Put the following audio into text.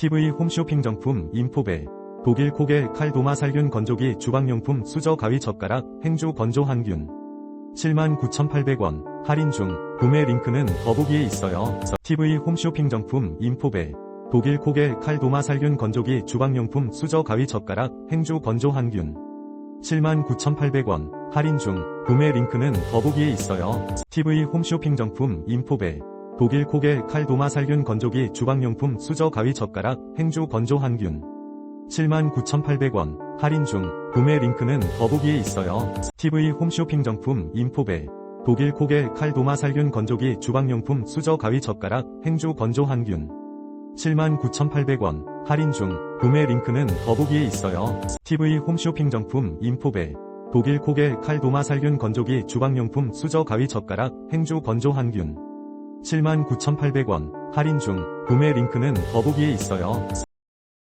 TV 홈쇼핑 정품 인포벨 독일 코겔 칼도마 살균 건조기 주방용품 수저 가위 젓가락 행주 건조 항균. 79,800원 할인 중. 구매 링크는 더보기에 있어요. TV 홈쇼핑 정품 인포벨 독일 코겔 칼도마 살균 건조기 주방용품 수저 가위 젓가락 행주 건조 항균. 79,800원 할인 중. 구매 링크는 더보기에 있어요. TV 홈쇼핑 정품 인포벨 독일 코겔 칼도마 살균 건조기 주방용품 수저 가위 젓가락 행주 건조 항균. 79,800원. 할인 중. 구매 링크는 더보기에 있어요. TV 홈쇼핑 정품 인포벨. 독일 코겔 칼도마 살균 건조기 주방용품 수저 가위 젓가락 행주 건조 항균. 79,800원. 할인 중. 구매 링크는 더보기에 있어요. TV 홈쇼핑 정품 인포벨. 독일 코겔 칼도마 살균 건조기 주방용품 수저 가위 젓가락 행주 건조 항균 79,800원 할인 중 구매 링크는 더보기에 있어요.